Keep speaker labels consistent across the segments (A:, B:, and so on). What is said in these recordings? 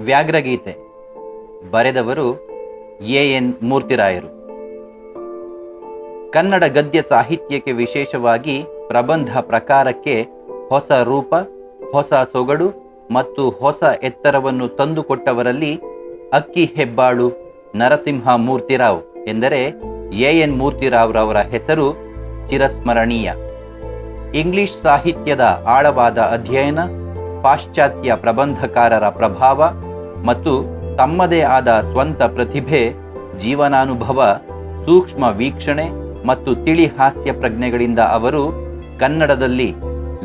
A: ವ್ಯಾಘ್ರಗೀತೆ ಬರೆದವರು A N ಮೂರ್ತಿರಾಯರು. Kannada ಗದ್ಯ ಸಾಹಿತ್ಯಕ್ಕೆ ವಿಶೇಷವಾಗಿ ಪ್ರಬಂಧ ಪ್ರಕಾರಕ್ಕೆ ಹೊಸ ರೂಪ, ಹೊಸ ಸೊಗಡು ಮತ್ತು ಹೊಸ ಎತ್ತರವನ್ನು ತಂದುಕೊಟ್ಟವರಲ್ಲಿ ಅಕ್ಕಿ ಹೆಬ್ಬಾಳು ನರಸಿಂಹ ಮೂರ್ತಿರಾವ್ ಎಂದರೆ ಎ ಎನ್ ಮೂರ್ತಿರಾವ್ ರವರ ಹೆಸರು ಚಿರಸ್ಮರಣೀಯ. ಇಂಗ್ಲಿಷ್ ಸಾಹಿತ್ಯದ ಆಳವಾದ ಅಧ್ಯಯನ, ಪಾಶ್ಚಾತ್ಯ ಪ್ರಬಂಧಕಾರರ ಪ್ರಭಾವ ಮತ್ತು ತಮ್ಮದೇ ಆದ ಸ್ವಂತ ಪ್ರತಿಭೆ, ಜೀವನಾನುಭವ, ಸೂಕ್ಷ್ಮ ವೀಕ್ಷಣೆ ಮತ್ತು ತಿಳಿ ಹಾಸ್ಯ ಪ್ರಜ್ಞೆಗಳಿಂದ ಅವರು ಕನ್ನಡದಲ್ಲಿ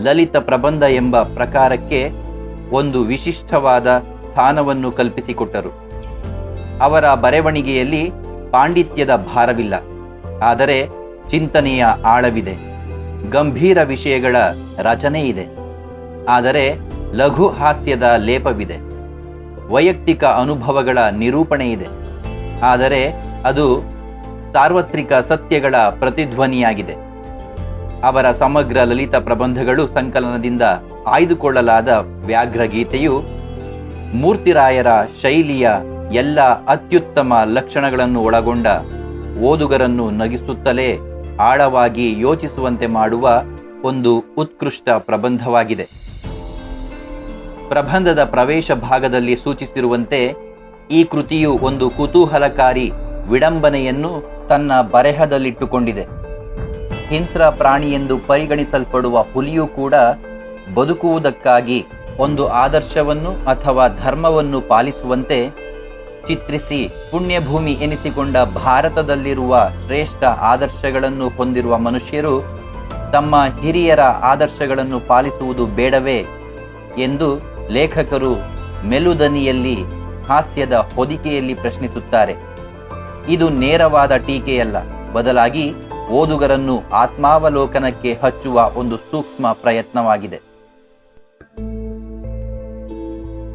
A: ಲಲಿತ ಪ್ರಬಂಧ ಎಂಬ ಪ್ರಕಾರಕ್ಕೆ ಒಂದು ವಿಶಿಷ್ಟವಾದ ಸ್ಥಾನವನ್ನು ಕಲ್ಪಿಸಿಕೊಟ್ಟರು. ಅವರ ಬರವಣಿಗೆಯಲ್ಲಿ ಪಾಂಡಿತ್ಯದ ಭಾರವಿಲ್ಲ, ಆದರೆ ಚಿಂತನೆಯ ಆಳವಿದೆ, ಗಂಭೀರ ವಿಷಯಗಳ ರಚನೆ ಇದೆ ಆದರೆ ಲಘು ಹಾಸ್ಯದ ಲೇಪವಿದೆ. ವೈಯಕ್ತಿಕ ಅನುಭವಗಳ ನಿರೂಪಣೆ ಇದೆ. ಆದರೆ ಅದು ಸಾರ್ವತ್ರಿಕ ಸತ್ಯಗಳ ಪ್ರತಿಧ್ವನಿಯಾಗಿದೆ. ಅವರ ಸಮಗ್ರ ಲಲಿತ ಪ್ರಬಂಧಗಳು ಸಂಕಲನದಿಂದ ಆಯ್ದುಕೊಳ್ಳಲಾದ ವ್ಯಾಘ್ರಗೀತೆಯು ಮೂರ್ತಿರಾಯರ ಶೈಲಿಯ ಎಲ್ಲ ಅತ್ಯುತ್ತಮ ಲಕ್ಷಣಗಳನ್ನು ಒಳಗೊಂಡ ಓದುಗರನ್ನು ನಗಿಸುತ್ತಲೇ ಆಳವಾಗಿ ಯೋಚಿಸುವಂತೆ ಮಾಡುವ ಒಂದು ಉತ್ಕೃಷ್ಟ ಪ್ರಬಂಧವಾಗಿದೆ. ಪ್ರಬಂಧದ ಪ್ರವೇಶ ಭಾಗದಲ್ಲಿ ಸೂಚಿಸಿರುವಂತೆ ಈ ಕೃತಿಯು ಒಂದು ಕುತೂಹಲಕಾರಿ ವಿಡಂಬನೆಯನ್ನು ತನ್ನ ಬರೆಹದಲ್ಲಿಟ್ಟುಕೊಂಡಿದೆ. ಹಿಂಸ್ರ ಪ್ರಾಣಿ ಎಂದು ಪರಿಗಣಿಸಲ್ಪಡುವ ಹುಲಿಯು ಕೂಡ ಬದುಕುವುದಕ್ಕಾಗಿ ಒಂದು ಆದರ್ಶವನ್ನು ಅಥವಾ ಧರ್ಮವನ್ನು ಪಾಲಿಸುವಂತೆ ಚಿತ್ರಿಸಿ ಪುಣ್ಯಭೂಮಿ ಎನಿಸಿಕೊಂಡ ಭಾರತದಲ್ಲಿರುವ ಶ್ರೇಷ್ಠ ಆದರ್ಶಗಳನ್ನು ಹೊಂದಿರುವ ಮನುಷ್ಯರು ತಮ್ಮ ಹಿರಿಯರ ಆದರ್ಶಗಳನ್ನು ಪಾಲಿಸುವುದು ಬೇಡವೇ ಎಂದು ಲೇಖಕರು ಮೆಲುದನಿಯಲ್ಲಿ ಹಾಸ್ಯದ ಹೊದಿಕೆಯಲ್ಲಿ ಪ್ರಶ್ನಿಸುತ್ತಾರೆ. ಇದು ನೇರವಾದ ಟೀಕೆಯಲ್ಲ, ಬದಲಾಗಿ ಓದುಗರನ್ನು ಆತ್ಮಾವಲೋಕನಕ್ಕೆ ಹಚ್ಚುವ ಒಂದು ಸೂಕ್ಷ್ಮ ಪ್ರಯತ್ನವಾಗಿದೆ.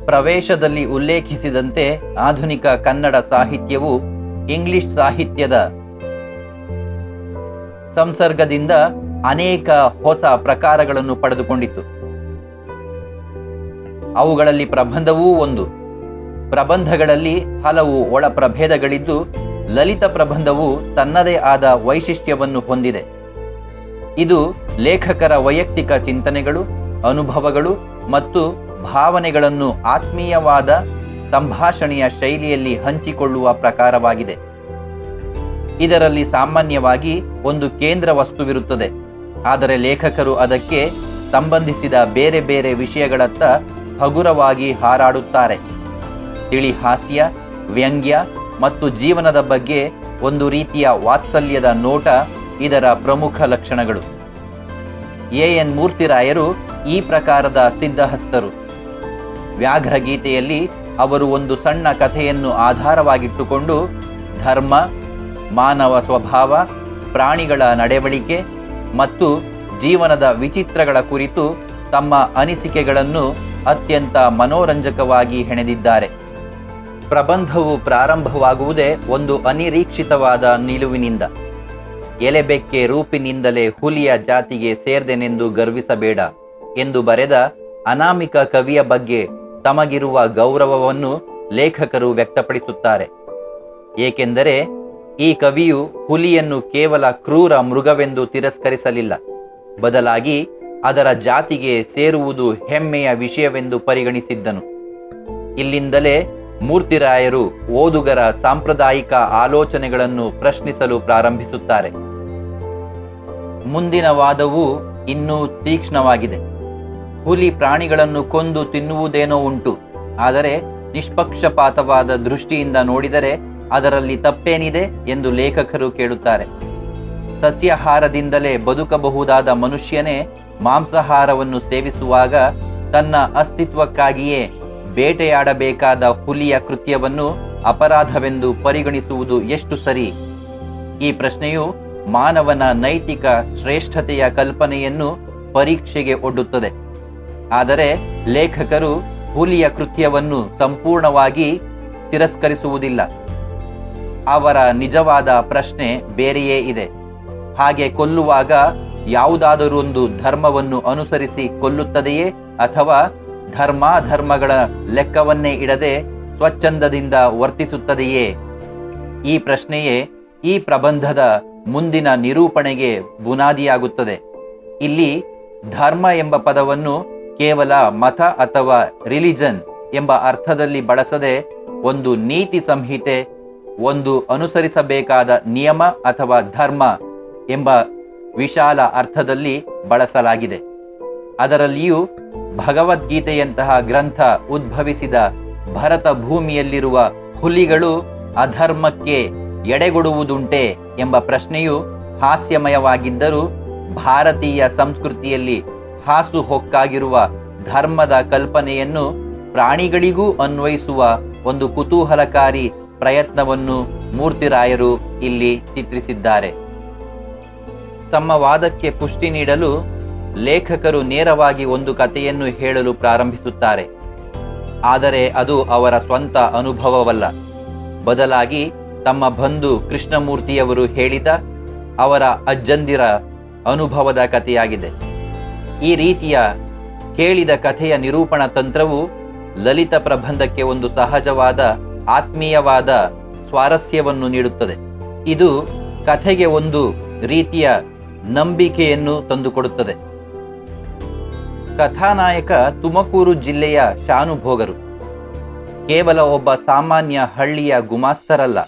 A: ಪ್ರವೇಶದಲ್ಲಿ ಉಲ್ಲೇಖಿಸಿದಂತೆ ಆಧುನಿಕ ಕನ್ನಡ ಸಾಹಿತ್ಯವು ಇಂಗ್ಲಿಷ್ ಸಾಹಿತ್ಯದ ಸಂಸರ್ಗದಿಂದ ಅನೇಕ ಹೊಸ ಪ್ರಕಾರಗಳನ್ನು ಪಡೆದುಕೊಂಡಿತು. ಅವುಗಳಲ್ಲಿ ಪ್ರಬಂಧವೂ ಒಂದು. ಪ್ರಬಂಧಗಳಲ್ಲಿ ಹಲವು ಒಳ ಪ್ರಭೇದಗಳಿದ್ದು ಲಲಿತ ಪ್ರಬಂಧವು ತನ್ನದೇ ಆದ ವೈಶಿಷ್ಟ್ಯವನ್ನು ಹೊಂದಿದೆ. ಇದು ಲೇಖಕರ ವೈಯಕ್ತಿಕ ಚಿಂತನೆಗಳು, ಅನುಭವಗಳು ಮತ್ತು ಭಾವನೆಗಳನ್ನು ಆತ್ಮೀಯವಾದ ಸಂಭಾಷಣೆಯ ಶೈಲಿಯಲ್ಲಿ ಹಂಚಿಕೊಳ್ಳುವ ಪ್ರಕಾರವಾಗಿದೆ. ಇದರಲ್ಲಿ ಸಾಮಾನ್ಯವಾಗಿ ಒಂದು ಕೇಂದ್ರ ವಸ್ತುವಿರುತ್ತದೆ. ಆದರೆ ಲೇಖಕರು ಅದಕ್ಕೆ ಸಂಬಂಧಿಸಿದ ಬೇರೆ ಬೇರೆ ವಿಷಯಗಳತ್ತ ಹಗುರವಾಗಿ ಹಾರಾಡುತ್ತಾರೆ. ತಿಳಿ ಹಾಸ್ಯ ವ್ಯಂಗ್ಯ ಮತ್ತು ಜೀವನದ ಬಗ್ಗೆ ಒಂದು ರೀತಿಯ ವಾತ್ಸಲ್ಯದ ನೋಟ ಇದರ ಪ್ರಮುಖ ಲಕ್ಷಣಗಳು. ಎ. ಎನ್. ಮೂರ್ತಿರಾಯರು ಈ ಪ್ರಕಾರದ ಸಿದ್ಧಹಸ್ತರು. ವ್ಯಾಘ್ರಗೀತೆಯಲ್ಲಿ ಅವರು ಒಂದು ಸಣ್ಣ ಕಥೆಯನ್ನು ಆಧಾರವಾಗಿಟ್ಟುಕೊಂಡು ಧರ್ಮ, ಮಾನವ ಸ್ವಭಾವ, ಪ್ರಾಣಿಗಳ ನಡವಳಿಕೆ ಮತ್ತು ಜೀವನದ ವಿಚಿತ್ರಗಳ ಕುರಿತು ತಮ್ಮ ಅನಿಸಿಕೆಗಳನ್ನು ಅತ್ಯಂತ ಮನೋರಂಜಕವಾಗಿ ಹೆಣೆದಿದ್ದಾರೆ. ಪ್ರಬಂಧವು ಪ್ರಾರಂಭವಾಗುವುದೇ ಒಂದು ಅನಿರೀಕ್ಷಿತವಾದ ನಿಲುವಿನಿಂದ. ಎಲೆಬೆಕ್ಕೆ ರೂಪಿನಿಂದಲೇ ಹುಲಿಯ ಜಾತಿಗೆ ಸೇರ್ದೆನೆಂದು ಗರ್ವಿಸಬೇಡ ಎಂದು ಬರೆದ ಅನಾಮಿಕ ಕವಿಯ ಬಗ್ಗೆ ತಮಗಿರುವ ಗೌರವವನ್ನು ಲೇಖಕರು ವ್ಯಕ್ತಪಡಿಸುತ್ತಾರೆ. ಏಕೆಂದರೆ ಈ ಕವಿಯು ಹುಲಿಯನ್ನು ಕೇವಲ ಕ್ರೂರ ಮೃಗವೆಂದು ತಿರಸ್ಕರಿಸಲಿಲ್ಲ. ಬದಲಾಗಿ ಅದರ ಜಾತಿಗೆ ಸೇರುವುದು ಹೆಮ್ಮೆಯ ವಿಷಯವೆಂದು ಪರಿಗಣಿಸಿದ್ದನು. ಇಲ್ಲಿಂದಲೇ ಮೂರ್ತಿರಾಯರು ಓದುಗರ ಸಾಂಪ್ರದಾಯಿಕ ಆಲೋಚನೆಗಳನ್ನು ಪ್ರಶ್ನಿಸಲು ಪ್ರಾರಂಭಿಸುತ್ತಾರೆ. ಮುಂದಿನ ವಾದವು ಇನ್ನೂ ತೀಕ್ಷ್ಣವಾಗಿದೆ. ಹುಲಿ ಪ್ರಾಣಿಗಳನ್ನು ಕೊಂದು ತಿನ್ನುವುದೇನೋ ಉಂಟು. ಆದರೆ ನಿಷ್ಪಕ್ಷಪಾತವಾದ ದೃಷ್ಟಿಯಿಂದ ನೋಡಿದರೆ ಅದರಲ್ಲಿ ತಪ್ಪೇನಿದೆ ಎಂದು ಲೇಖಕರು ಕೇಳುತ್ತಾರೆ. ಸಸ್ಯಾಹಾರದಿಂದಲೇ ಬದುಕಬಹುದಾದ ಮನುಷ್ಯನೇ ಮಾಂಸಾಹಾರವನ್ನು ಸೇವಿಸುವಾಗ ತನ್ನ ಅಸ್ತಿತ್ವಕ್ಕಾಗಿಯೇ ಬೇಟೆಯಾಡಬೇಕಾದ ಹುಲಿಯ ಕೃತ್ಯವನ್ನು ಅಪರಾಧವೆಂದು ಪರಿಗಣಿಸುವುದು ಎಷ್ಟು ಸರಿ? ಈ ಪ್ರಶ್ನೆಯು ಮಾನವನ ನೈತಿಕ ಶ್ರೇಷ್ಠತೆಯ ಕಲ್ಪನೆಯನ್ನು ಪರೀಕ್ಷೆಗೆ ಒಡ್ಡುತ್ತದೆ. ಆದರೆ ಲೇಖಕರು ಹುಲಿಯ ಕೃತ್ಯವನ್ನು ಸಂಪೂರ್ಣವಾಗಿ ತಿರಸ್ಕರಿಸುವುದಿಲ್ಲ. ಅವರ ನಿಜವಾದ ಪ್ರಶ್ನೆ ಬೇರೆಯೇ ಇದೆ. ಹಾಗೆ ಕೊಲ್ಲುವಾಗ ಯಾವುದಾದರೊಂದು ಧರ್ಮವನ್ನು ಅನುಸರಿಸಿ ಕೊಲ್ಲುತ್ತದೆಯೇ ಅಥವಾ ಧರ್ಮಾಧರ್ಮಗಳ ಲೆಕ್ಕವನ್ನೇ ಇಡದೆ ಸ್ವಚ್ಛಂದದಿಂದ ವರ್ತಿಸುತ್ತದೆಯೇ? ಈ ಪ್ರಶ್ನೆಯೇ ಈ ಪ್ರಬಂಧದ ಮುಂದಿನ ನಿರೂಪಣೆಗೆ ಬುನಾದಿಯಾಗುತ್ತದೆ. ಇಲ್ಲಿ ಧರ್ಮ ಎಂಬ ಪದವನ್ನು ಕೇವಲ ಮತ ಅಥವಾ ರಿಲಿಜನ್ ಎಂಬ ಅರ್ಥದಲ್ಲಿ ಬಳಸದೆ ಒಂದು ನೀತಿ ಸಂಹಿತೆ, ಒಂದು ಅನುಸರಿಸಬೇಕಾದ ನಿಯಮ ಅಥವಾ ಧರ್ಮ ಎಂಬ ವಿಶಾಲ ಅರ್ಥದಲ್ಲಿ ಬಳಸಲಾಗಿದೆ. ಅದರಲ್ಲಿಯೂ ಭಗವದ್ಗೀತೆಯಂತಹ ಗ್ರಂಥ ಉದ್ಭವಿಸಿದ ಭರತ ಭೂಮಿಯಲ್ಲಿರುವ ಹುಲಿಗಳು ಅಧರ್ಮಕ್ಕೆ ಎಡೆಗೊಡುವುದುಂಟೆ ಎಂಬ ಪ್ರಶ್ನೆಯು ಹಾಸ್ಯಮಯವಾಗಿದ್ದರೂ ಭಾರತೀಯ ಸಂಸ್ಕೃತಿಯಲ್ಲಿ ಹಾಸುಹೊಕ್ಕಾಗಿರುವ ಧರ್ಮದ ಕಲ್ಪನೆಯನ್ನು ಪ್ರಾಣಿಗಳಿಗೂ ಅನ್ವಯಿಸುವ ಒಂದು ಕುತೂಹಲಕಾರಿ ಪ್ರಯತ್ನವನ್ನು ಮೂರ್ತಿರಾಯರು ಇಲ್ಲಿ ಚಿತ್ರಿಸಿದ್ದಾರೆ. ತಮ್ಮ ವಾದಕ್ಕೆ ಪುಷ್ಟಿ ನೀಡಲು ಲೇಖಕರು ನೇರವಾಗಿ ಒಂದು ಕಥೆಯನ್ನು ಹೇಳಲು ಪ್ರಾರಂಭಿಸುತ್ತಾರೆ. ಆದರೆ ಅದು ಅವರ ಸ್ವಂತ ಅನುಭವವಲ್ಲ. ಬದಲಾಗಿ ತಮ್ಮ ಬಂಧು ಕೃಷ್ಣಮೂರ್ತಿಯವರು ಹೇಳಿದ ಅವರ ಅಜ್ಜಂದಿರ ಅನುಭವದ ಕಥೆಯಾಗಿದೆ. ಈ ರೀತಿಯ ಕೇಳಿದ ಕಥೆಯ ನಿರೂಪಣ ತಂತ್ರವು ಲಲಿತ ಪ್ರಬಂಧಕ್ಕೆ ಒಂದು ಸಹಜವಾದ, ಆತ್ಮೀಯವಾದ ಸ್ವಾರಸ್ಯವನ್ನು ನೀಡುತ್ತದೆ. ಇದು ಕಥೆಗೆ ಒಂದು ರೀತಿಯ ನಂಬಿಕೆಯನ್ನು ತಂದುಕೊಡುತ್ತದೆ. ಕಥಾನಾಯಕ ತುಮಕೂರು ಜಿಲ್ಲೆಯ ಶಾನುಭೋಗರು. ಕೇವಲ ಒಬ್ಬ ಸಾಮಾನ್ಯ ಹಳ್ಳಿಯ ಗುಮಾಸ್ತರಲ್ಲ.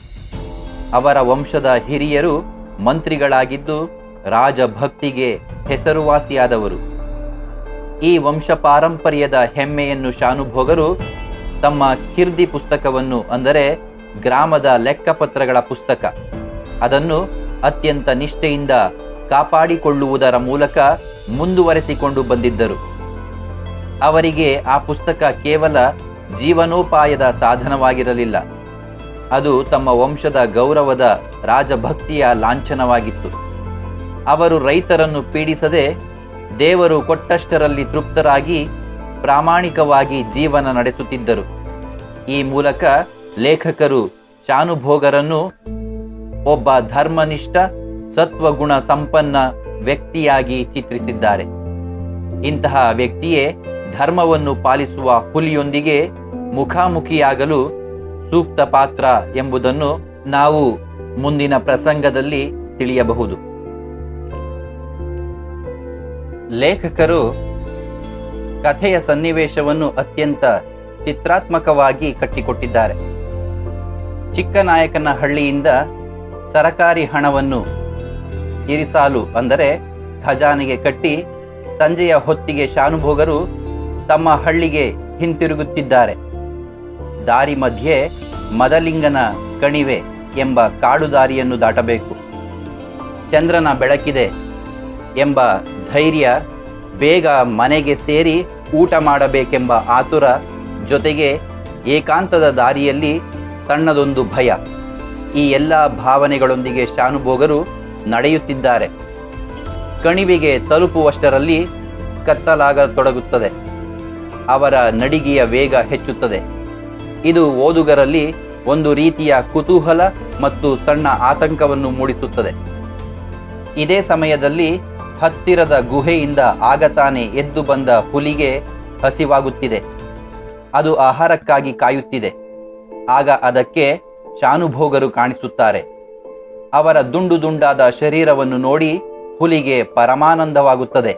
A: ಅವರ ವಂಶದ ಹಿರಿಯರು ಮಂತ್ರಿಗಳಾಗಿದ್ದು ರಾಜಭಕ್ತಿಗೆ ಹೆಸರುವಾಸಿಯಾದವರು. ಈ ವಂಶ ಪಾರಂಪರ್ಯದ ಹೆಮ್ಮೆಯನ್ನು ಶಾನುಭೋಗರು ತಮ್ಮ ಕಿರ್ದಿ ಪುಸ್ತಕವನ್ನು ಅಂದರೆ ಗ್ರಾಮದ ಲೆಕ್ಕಪತ್ರಗಳ ಪುಸ್ತಕ. ಅದನ್ನು ಅತ್ಯಂತ ನಿಷ್ಠೆಯಿಂದ ಕಾಪಾಡಿಕೊಳ್ಳುವುದರ ಮೂಲಕ ಮುಂದುವರೆಸಿಕೊಂಡು ಬಂದಿದ್ದರು. ಅವರಿಗೆ ಆ ಪುಸ್ತಕ ಕೇವಲ ಜೀವನೋಪಾಯದ ಸಾಧನವಾಗಿರಲಿಲ್ಲ. ಅದು ತಮ್ಮ ವಂಶದ ಗೌರವದ ರಾಜಭಕ್ತಿಯ ಲಾಂಛನವಾಗಿತ್ತು. ಅವರು ರೈತರನ್ನು ಪೀಡಿಸದೆ ದೇವರು ಕೊಟ್ಟಷ್ಟರಲ್ಲಿ ತೃಪ್ತರಾಗಿ ಪ್ರಾಮಾಣಿಕವಾಗಿ ಜೀವನ ನಡೆಸುತ್ತಿದ್ದರು. ಈ ಮೂಲಕ ಲೇಖಕರು, ಶಾನುಭೋಗರನ್ನು ಒಬ್ಬ ಧರ್ಮನಿಷ್ಠ ಸತ್ವಗುಣ ಸಂಪನ್ನ ವ್ಯಕ್ತಿಯಾಗಿ ಚಿತ್ರಿಸಿದ್ದಾರೆ. ಇಂತಹ ವ್ಯಕ್ತಿಯೇ ಧರ್ಮವನ್ನು ಪಾಲಿಸುವ ಹುಲಿಯೊಂದಿಗೆ ಮುಖಾಮುಖಿಯಾಗಲು ಸೂಕ್ತ ಪಾತ್ರ ಎಂಬುದನ್ನು ನಾವು ಮುಂದಿನ ಪ್ರಸಂಗದಲ್ಲಿ ತಿಳಿಯಬಹುದು. ಲೇಖಕರು ಕಥೆಯ ಸನ್ನಿವೇಶವನ್ನು ಅತ್ಯಂತ ಚಿತ್ರಾತ್ಮಕವಾಗಿ ಕಟ್ಟಿಕೊಟ್ಟಿದ್ದಾರೆ. ಚಿಕ್ಕನಾಯಕನ ಹಳ್ಳಿಯಿಂದ ಸರಕಾರಿ ಹಣವನ್ನು ಇರಿಸಾಲು ಅಂದರೆ ಖಜಾನೆಗೆ ಕಟ್ಟಿ ಸಂಜೆಯ ಹೊತ್ತಿಗೆ ಶಾನುಭೋಗರು ತಮ್ಮ ಹಳ್ಳಿಗೆ ಹಿಂತಿರುಗುತ್ತಿದ್ದಾರೆ. ದಾರಿ ಮಧ್ಯೆ ಮದಲಿಂಗನ ಕಣಿವೆ ಎಂಬ ಕಾಡು ದಾರಿಯನ್ನು ದಾಟಬೇಕು. ಚಂದ್ರನ ಬೆಳಕಿದೆ ಎಂಬ ಧೈರ್ಯ ಬೇಗ ಮನೆಗೆ ಸೇರಿ ಊಟ ಮಾಡಬೇಕೆಂಬ ಆತುರ ಜೊತೆಗೆ ಏಕಾಂತದ ದಾರಿಯಲ್ಲಿ ಸಣ್ಣದೊಂದು ಭಯ. ಈ ಎಲ್ಲ ಭಾವನೆಗಳೊಂದಿಗೆ ಶಾನುಭೋಗರು ನಡೆಯುತ್ತಿದ್ದಾರೆ. ಕಣಿವೆಗೆ ತಲುಪುವಷ್ಟರಲ್ಲಿ ಕತ್ತಲಾಗತೊಡಗುತ್ತದೆ. ಅವರ ನಡಿಗೆಯ ವೇಗ ಹೆಚ್ಚುತ್ತದೆ. ಇದು ಓದುಗರಲ್ಲಿ ಒಂದು ರೀತಿಯ ಕುತೂಹಲ ಮತ್ತು ಸಣ್ಣ ಆತಂಕವನ್ನು ಮೂಡಿಸುತ್ತದೆ. ಇದೇ ಸಮಯದಲ್ಲಿ ಹತ್ತಿರದ ಗುಹೆಯಿಂದ ಆಗತಾನೆ ಎದ್ದು ಬಂದ ಹುಲಿಗೆ ಹಸಿವಾಗುತ್ತಿದೆ. ಅದು ಆಹಾರಕ್ಕಾಗಿ ಕಾಯುತ್ತಿದೆ. ಆಗ ಅದಕ್ಕೆ ಶಾನುಭೋಗರು ಕಾಣಿಸುತ್ತಾರೆ. ಅವರ ದುಂಡು ದುಂಡಾದ ಶರೀರವನ್ನು ನೋಡಿ ಹುಲಿಗೆ ಪರಮಾನಂದವಾಗುತ್ತದೆ.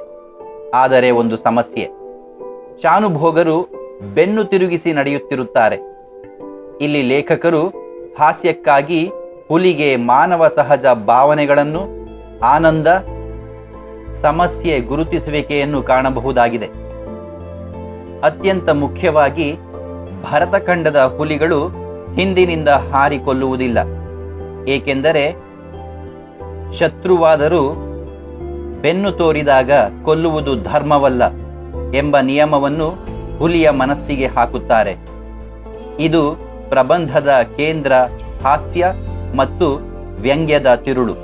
A: ಆದರೆ ಒಂದು ಸಮಸ್ಯೆ. ಶಾನುಭೋಗರು ಬೆನ್ನು ತಿರುಗಿಸಿ ನಡೆಯುತ್ತಿರುತ್ತಾರೆ. ಇಲ್ಲಿ ಲೇಖಕರು ಹಾಸ್ಯಕ್ಕಾಗಿ ಹುಲಿಗೆ ಮಾನವ ಸಹಜ ಭಾವನೆಗಳನ್ನು, ಆನಂದ, ಸಮಸ್ಯೆ ಗುರುತಿಸುವಿಕೆಯನ್ನು ಕಾಣಬಹುದಾಗಿದೆ. ಅತ್ಯಂತ ಮುಖ್ಯವಾಗಿ ಭರತಖಂಡದ ಹುಲಿಗಳು ಹಿಂದಿನಿಂದ ಹಾರಿಕೊಲ್ಲುವುದಿಲ್ಲ ಏಕೆಂದರೆ ಶತ್ರುವಾದರೂ ಬೆನ್ನು ತೋರಿದಾಗ ಕೊಲ್ಲುವುದು ಧರ್ಮವಲ್ಲ ಎಂಬ ನಿಯಮವನ್ನು ಹುಲಿಯ ಮನಸ್ಸಿಗೆ ಹಾಕುತ್ತಾರೆ. ಇದು ಪ್ರಬಂಧದ ಕೇಂದ್ರ ಹಾಸ್ಯ ಮತ್ತು ವ್ಯಂಗ್ಯದ ತಿರುಳು.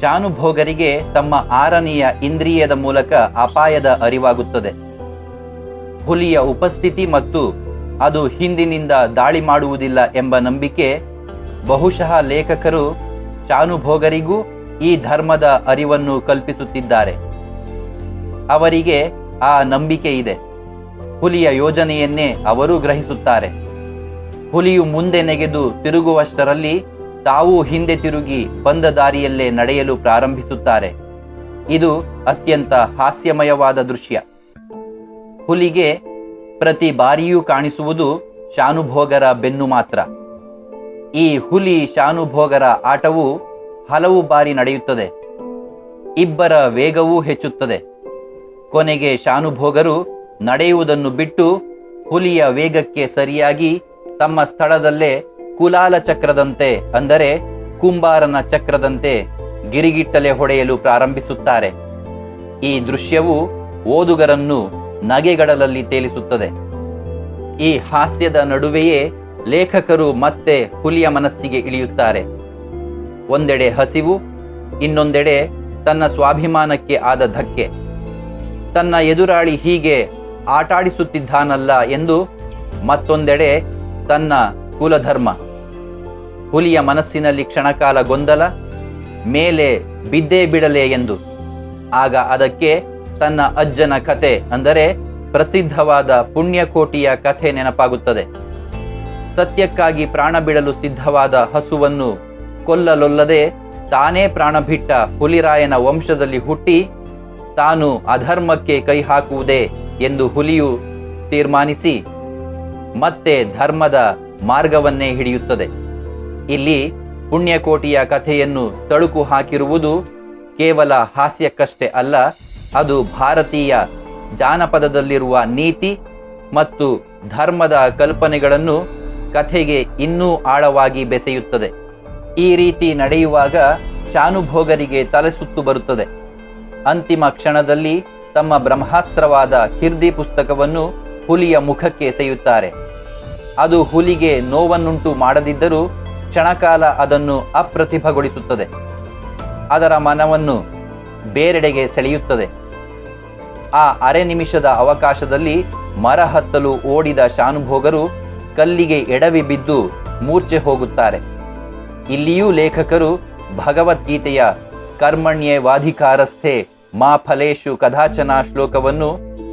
A: ಶಾನುಭೋಗರಿಗೆ ತಮ್ಮ ಆರನೆಯ ಇಂದ್ರಿಯದ ಮೂಲಕ ಅಪಾಯದ ಅರಿವಾಗುತ್ತದೆ. ಹುಲಿಯ ಉಪಸ್ಥಿತಿ ಮತ್ತು ಅದು ಹಿಂದಿನಿಂದ ದಾಳಿ ಮಾಡುವುದಿಲ್ಲ ಎಂಬ ನಂಬಿಕೆ ಬಹುಶಃ ಲೇಖಕರು ಶಾನುಭೋಗರಿಗೂ ಈ ಧರ್ಮದ ಅರಿವನ್ನು ಕಲ್ಪಿಸುತ್ತಿದ್ದಾರೆ. ಅವರಿಗೆ ಆ ನಂಬಿಕೆ ಇದೆ. ಹುಲಿಯ ಯೋಜನೆಯನ್ನೇ ಅವರೂ ಗ್ರಹಿಸುತ್ತಾರೆ. ಹುಲಿಯು ಮುಂದೆ ನೆಗೆದು ತಿರುಗುವಷ್ಟರಲ್ಲಿ ತಾವೂ ಹಿಂದೆ ತಿರುಗಿ ಬಂದ ದಾರಿಯಲ್ಲೇ ನಡೆಯಲು ಪ್ರಾರಂಭಿಸುತ್ತಾರೆ. ಇದು ಅತ್ಯಂತ ಹಾಸ್ಯಮಯವಾದ ದೃಶ್ಯ. ಹುಲಿಗೆ ಪ್ರತಿ ಬಾರಿಯೂ ಕಾಣಿಸುವುದು ಶಾನುಭೋಗರ ಬೆನ್ನು ಮಾತ್ರ. ಈ ಹುಲಿ ಶಾನುಭೋಗರ ಆಟವು ಹಲವು ಬಾರಿ ನಡೆಯುತ್ತದೆ. ಇಬ್ಬರ ವೇಗವೂ ಹೆಚ್ಚುತ್ತದೆ. ಕೊನೆಗೆ ಶಾನುಭೋಗರು ನಡೆಯುವುದನ್ನು ಬಿಟ್ಟು ಹುಲಿಯ ವೇಗಕ್ಕೆ ಸರಿಯಾಗಿ ತಮ್ಮ ಸ್ಥಳದಲ್ಲೇ ಕುಲಾಲ ಚಕ್ರದಂತೆ ಅಂದರೆ ಕುಂಬಾರನ ಚಕ್ರದಂತೆ ಗಿರಿಗಿಟ್ಟಲೆ ಹೊಡೆಯಲು ಪ್ರಾರಂಭಿಸುತ್ತಾರೆ. ಈ ದೃಶ್ಯವು ಓದುಗರನ್ನು ನಗೆಗಡಲಲ್ಲಿ ತೇಲಿಸುತ್ತದೆ. ಈ ಹಾಸ್ಯದ ನಡುವೆಯೇ ಲೇಖಕರು ಮತ್ತೆ ಹುಲಿಯ ಮನಸ್ಸಿಗೆ ಇಳಿಯುತ್ತಾರೆ. ಒಂದೆಡೆ ಹಸಿವು, ಇನ್ನೊಂದೆಡೆ ತನ್ನ ಸ್ವಾಭಿಮಾನಕ್ಕೆ ಆದ ಧಕ್ಕೆ. ತನ್ನ ಎದುರಾಳಿ ಹೀಗೆ ಆಟಾಡಿಸುತ್ತಿದ್ದಾನಲ್ಲ ಎಂದು ಮತ್ತೊಂದೆಡೆ ತನ್ನ ಕುಲಧರ್ಮ. ಹುಲಿಯ ಮನಸ್ಸಿನಲ್ಲಿ ಕ್ಷಣಕಾಲ ಗೊಂದಲ, ಮೇಲೆ ಬಿದ್ದೇ ಬಿಡಲೆ ಎಂದು. ಆಗ ಅದಕ್ಕೆ ತನ್ನ ಅಜ್ಜನ ಕತೆ ಅಂದರೆ ಪ್ರಸಿದ್ಧವಾದ ಪುಣ್ಯಕೋಟಿಯ ಕಥೆ ನೆನಪಾಗುತ್ತದೆ. ಸತ್ಯಕ್ಕಾಗಿ ಪ್ರಾಣ ಬಿಡಲು ಸಿದ್ಧವಾದ ಹಸುವನ್ನು ಕೊಲ್ಲಲೊಲ್ಲದೆ ತಾನೇ ಪ್ರಾಣ ಬಿಟ್ಟ ಹುಲಿರಾಯನ ವಂಶದಲ್ಲಿ ಹುಟ್ಟಿ ತಾನು ಅಧರ್ಮಕ್ಕೆ ಕೈ ಹಾಕುವುದೇ ಎಂದು ಹುಲಿಯು ತೀರ್ಮಾನಿಸಿ ಮತ್ತೆ ಧರ್ಮದ ಮಾರ್ಗವನ್ನೇ ಹಿಡಿಯುತ್ತದೆ. ಇಲ್ಲಿ ಪುಣ್ಯಕೋಟಿಯ ಕಥೆಯನ್ನು ತಳುಕು ಹಾಕಿರುವುದು ಕೇವಲ ಹಾಸ್ಯಕ್ಕಷ್ಟೇ ಅಲ್ಲ, ಅದು ಭಾರತೀಯ ಜಾನಪದದಲ್ಲಿರುವ ನೀತಿ ಮತ್ತು ಧರ್ಮದ ಕಲ್ಪನೆಗಳನ್ನು ಕಥೆಗೆ ಇನ್ನೂ ಆಳವಾಗಿ ಬೆಸೆಯುತ್ತದೆ. ಈ ರೀತಿ ನಡೆಯುವಾಗ ಶಾನುಭೋಗರಿಗೆ ತಲೆಸುತ್ತು ಬರುತ್ತದೆ. ಅಂತಿಮ ಕ್ಷಣದಲ್ಲಿ ತಮ್ಮ ಬ್ರಹ್ಮಾಸ್ತ್ರವಾದ ಕಿರ್ದಿ ಪುಸ್ತಕವನ್ನು ಹುಲಿಯ ಮುಖಕ್ಕೆ ಎಸೆಯುತ್ತಾರೆ ಅದು ಹುಲಿಗೆ ನೋವನ್ನುಂಟು ಮಾಡದಿದ್ದರೂ ಕ್ಷಣಕಾಲ ಅದನ್ನು ಅಪ್ರತಿಭಗೊಳಿಸುತ್ತದೆ. ಅದರ ಮನವನ್ನು ಬೇರೆಡೆಗೆ ಸೆಳೆಯುತ್ತದೆ. ಆ ಅರೆ ನಿಮಿಷದ ಅವಕಾಶದಲ್ಲಿ ಮರ ಹತ್ತಲು ಓಡಿದ ಶಾನುಭೋಗರು ಕಲ್ಲಿಗೆ ಎಡವಿ ಬಿದ್ದು ಮೂರ್ಛೆ ಹೋಗುತ್ತಾರೆ. ಇಲ್ಲಿಯೂ ಲೇಖಕರು ಭಗವದ್ಗೀತೆಯ ಕರ್ಮಣ್ಯೆ ವಾಧಿಕಾರಸ್ಥೆ ಮಾ ಫಲೇಶು ಕದಾಚನ ಶ್ಲೋಕವನ್ನು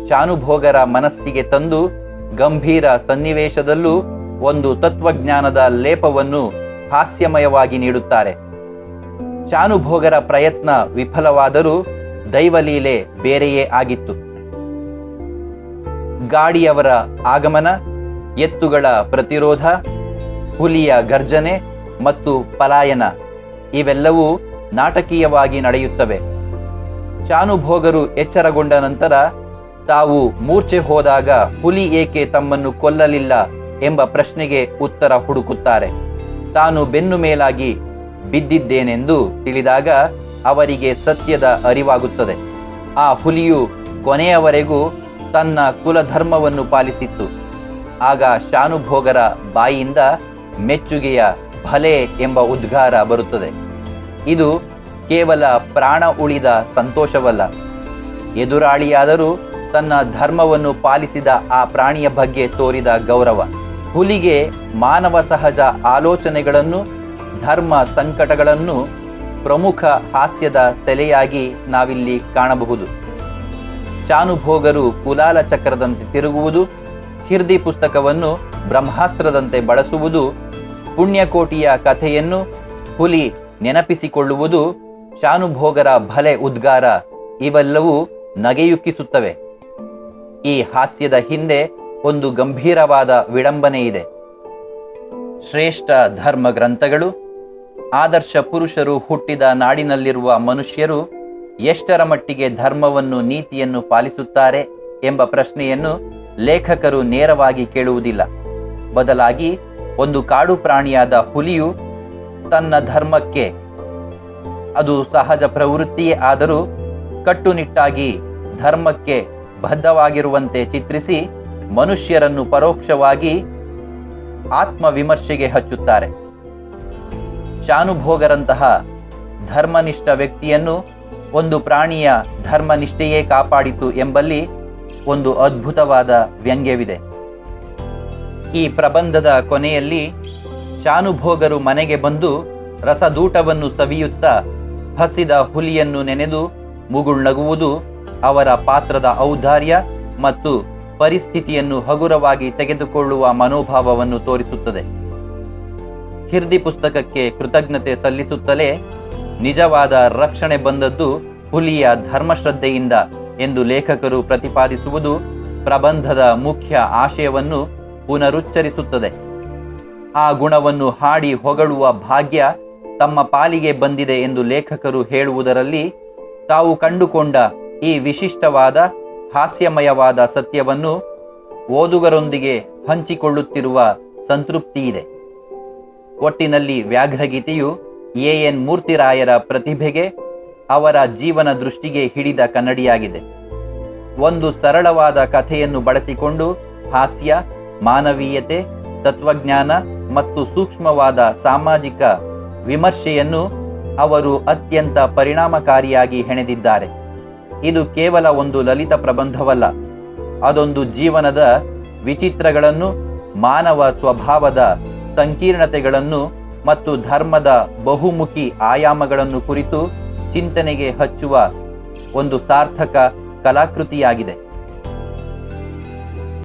A: ಶಾನುಭೋಗರ ಮನಸ್ಸಿಗೆ ತಂದು ಗಂಭೀರ ಸನ್ನಿವೇಶದಲ್ಲೂ ಒಂದು ತತ್ವಜ್ಞಾನದ ಲೇಪವನ್ನು ಹಾಸ್ಯಮಯವಾಗಿ ನೀಡುತ್ತಾರೆ. ಶಾನುಭೋಗರ ಪ್ರಯತ್ನ ವಿಫಲವಾದರೂ ದೈವಲೀಲೆ ಬೇರೆಯೇ ಆಗಿತ್ತು. ಗಾಡಿಯವರ ಆಗಮನ ಎತ್ತುಗಳ ಪ್ರತಿರೋಧ, ಹುಲಿಯ ಗರ್ಜನೆ ಮತ್ತು ಪಲಾಯನ ಇವೆಲ್ಲವೂ ನಾಟಕೀಯವಾಗಿ ನಡೆಯುತ್ತವೆ. ಶಾನುಭೋಗರು ಎಚ್ಚರಗೊಂಡ ನಂತರ ತಾವು ಮೂರ್ಛೆ ಹೋದಾಗ ಹುಲಿ ಏಕೆ ತಮ್ಮನ್ನು ಕೊಲ್ಲಲಿಲ್ಲ ಎಂಬ ಪ್ರಶ್ನೆಗೆ ಉತ್ತರ ಹುಡುಕುತ್ತಾರೆ. ತಾನು ಬೆನ್ನು ಮೇಲಾಗಿ ಬಿದ್ದಿದ್ದೇನೆಂದು ತಿಳಿದಾಗ ಅವರಿಗೆ ಸತ್ಯದ ಅರಿವಾಗುತ್ತದೆ. ಆ ಹುಲಿಯು ಕೊನೆಯವರೆಗೂ ತನ್ನ ಕುಲಧರ್ಮವನ್ನು ಪಾಲಿಸಿತ್ತು. ಆಗ ಶಾನುಭೋಗರ ಬಾಯಿಯಿಂದ ಮೆಚ್ಚುಗೆಯ ಭಲೆ ಎಂಬ ಉದ್ಗಾರ ಬರುತ್ತದೆ. ಇದು ಕೇವಲ ಪ್ರಾಣ ಉಳಿದ ಸಂತೋಷವಲ್ಲ. ಎದುರಾಳಿಯಾದರೂ ತನ್ನ ಧರ್ಮವನ್ನು ಪಾಲಿಸಿದ ಆ ಪ್ರಾಣಿಯ ಬಗ್ಗೆ ತೋರಿದ ಗೌರವ. ಹುಲಿಗೆ ಮಾನವ ಸಹಜ ಆಲೋಚನೆಗಳನ್ನು, ಧರ್ಮ ಸಂಕಟಗಳನ್ನು ಪ್ರಮುಖ ಹಾಸ್ಯದ ಸೆಲೆಯಾಗಿ ನಾವಿಲ್ಲಿ ಕಾಣಬಹುದು. ಶಾನುಭೋಗರು ಕುಲಾಲ ಚಕ್ರದಂತೆ ತಿರುಗುವುದು ಹಿರ್ದಿ ಪುಸ್ತಕವನ್ನು ಬ್ರಹ್ಮಾಸ್ತ್ರದಂತೆ ಬಳಸುವುದು, ಪುಣ್ಯಕೋಟಿಯ ಕಥೆಯನ್ನು ಹುಲಿ ನೆನಪಿಸಿಕೊಳ್ಳುವುದು, ಶಾನುಭೋಗರ ಭಲೆ ಉದ್ಗಾರ ಇವೆಲ್ಲವೂ ನಗೆಯುಕ್ಕಿಸುತ್ತವೆ. ಈ ಹಾಸ್ಯದ ಹಿಂದೆ ಒಂದು ಗಂಭೀರವಾದ ವಿಡಂಬನೆ ಇದೆ. ಶ್ರೇಷ್ಠ ಧರ್ಮ ಗ್ರಂಥಗಳು ಆದರ್ಶ ಪುರುಷರು ಹುಟ್ಟಿದ ನಾಡಿನಲ್ಲಿರುವ ಮನುಷ್ಯರು ಎಷ್ಟರ ಮಟ್ಟಿಗೆ ಧರ್ಮವನ್ನು ನೀತಿಯನ್ನು ಪಾಲಿಸುತ್ತಾರೆ ಎಂಬ ಪ್ರಶ್ನೆಯನ್ನು ಲೇಖಕರು ನೇರವಾಗಿ ಕೇಳುವುದಿಲ್ಲ. ಬದಲಾಗಿ ಒಂದು ಕಾಡು ಪ್ರಾಣಿಯಾದ ಹುಲಿಯು ತನ್ನ ಧರ್ಮಕ್ಕೆ ಅದು ಸಹಜ ಪ್ರವೃತ್ತಿಯೇ ಆದರೂ ಕಟ್ಟುನಿಟ್ಟಾಗಿ ಧರ್ಮಕ್ಕೆ ಬದ್ಧವಾಗಿರುವಂತೆ ಚಿತ್ರಿಸಿ ಮನುಷ್ಯರನ್ನು ಪರೋಕ್ಷವಾಗಿ ಆತ್ಮವಿಮರ್ಶೆಗೆ ಹಚ್ಚುತ್ತಾರೆ. ಶಾನುಭೋಗರಂತಹ ಧರ್ಮನಿಷ್ಠ ವ್ಯಕ್ತಿಯನ್ನು ಒಂದು ಪ್ರಾಣಿಯ ಧರ್ಮನಿಷ್ಠೆಯೇ ಕಾಪಾಡಿತು ಎಂಬಲ್ಲಿ ಒಂದು ಅದ್ಭುತವಾದ ವ್ಯಂಗ್ಯವಿದೆ. ಈ ಪ್ರಬಂಧದ ಕೊನೆಯಲ್ಲಿ ಶಾನುಭೋಗರು ಮನೆಗೆ ಬಂದು ರಸದೂಟವನ್ನು ಸವಿಯುತ್ತಾ ಹಸಿದ ಹುಲಿಯನ್ನು ನೆನೆದು ಮುಗುಳ್ನಗುವುದು ಅವರ ಪಾತ್ರದ ಔದಾರ್ಯ ಮತ್ತು ಪರಿಸ್ಥಿತಿಯನ್ನು ಹಗುರವಾಗಿ ತೆಗೆದುಕೊಳ್ಳುವ ಮನೋಭಾವವನ್ನು ತೋರಿಸುತ್ತದೆ. ಹಿರ್ದಿ ಪುಸ್ತಕಕ್ಕೆ ಕೃತಜ್ಞತೆ ಸಲ್ಲಿಸುತ್ತಲೇ ನಿಜವಾದ ರಕ್ಷಣೆ ಬಂದದ್ದು ಹುಲಿಯ ಧರ್ಮಶ್ರದ್ಧೆಯಿಂದ ಎಂದು ಲೇಖಕರು ಪ್ರತಿಪಾದಿಸುವುದು ಪ್ರಬಂಧದ ಮುಖ್ಯ ಆಶಯವನ್ನು ಪುನರುಚ್ಚರಿಸುತ್ತದೆ. ಆ ಗುಣವನ್ನು ಹಾಡಿ ಹೊಗಳುವ ಭಾಗ್ಯ ತಮ್ಮ ಪಾಲಿಗೆ ಬಂದಿದೆ ಎಂದು ಲೇಖಕರು ಹೇಳುವುದರಲ್ಲಿ ತಾವು ಕಂಡುಕೊಂಡ ಈ ವಿಶಿಷ್ಟವಾದ ಹಾಸ್ಯಮಯವಾದ ಸತ್ಯವನ್ನು ಓದುಗರೊಂದಿಗೆ ಹಂಚಿಕೊಳ್ಳುತ್ತಿರುವ ಸಂತೃಪ್ತಿಯಿದೆ. ಒಟ್ಟಿನಲ್ಲಿ ವ್ಯಾಘ್ರಗೀತೆಯು ಎ ಎನ್ ಮೂರ್ತಿರಾಯರ ಪ್ರತಿಭೆಗೆ ಅವರ ಜೀವನ ದೃಷ್ಟಿಗೆ ಹಿಡಿದ ಕನ್ನಡಿಯಾಗಿದೆ. ಒಂದು ಸರಳವಾದ ಕಥೆಯನ್ನು ಬಳಸಿಕೊಂಡು ಹಾಸ್ಯ, ಮಾನವೀಯತೆ, ತತ್ವಜ್ಞಾನ ಮತ್ತು ಸೂಕ್ಷ್ಮವಾದ ಸಾಮಾಜಿಕ ವಿಮರ್ಶೆಯನ್ನು ಅವರು ಅತ್ಯಂತ ಪರಿಣಾಮಕಾರಿಯಾಗಿ ಹೆಣೆದಿದ್ದಾರೆ. ಇದು ಕೇವಲ ಒಂದು ಲಲಿತ ಪ್ರಬಂಧವಲ್ಲ, ಅದೊಂದು ಜೀವನದ ವಿಚಿತ್ರಗಳನ್ನು, ಮಾನವ ಸ್ವಭಾವದ ಸಂಕೀರ್ಣತೆಗಳನ್ನು ಮತ್ತು ಧರ್ಮದ ಬಹುಮುಖಿ ಆಯಾಮಗಳನ್ನು ಕುರಿತು ಚಿಂತನೆಗೆ ಹಚ್ಚುವ ಒಂದು ಸಾರ್ಥಕ ಕಲಾಕೃತಿಯಾಗಿದೆ.